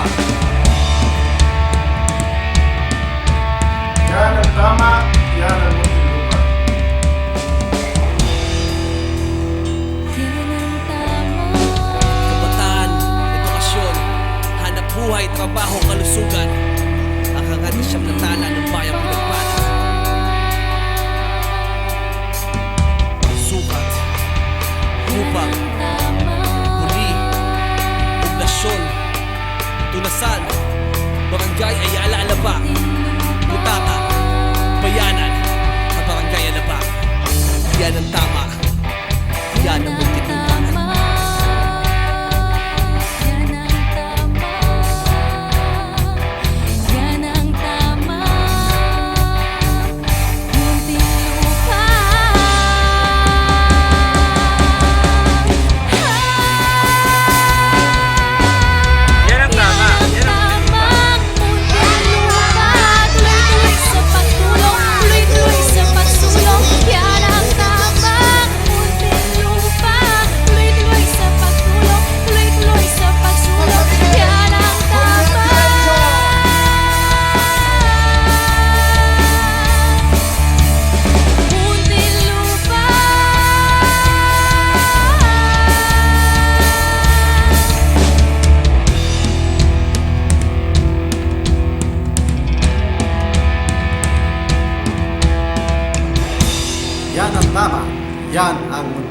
Europa. Rizal Barangay Ayala Alaba Butata Bayanan at Barangay Alaba Yan ang ng tama. Yan ang.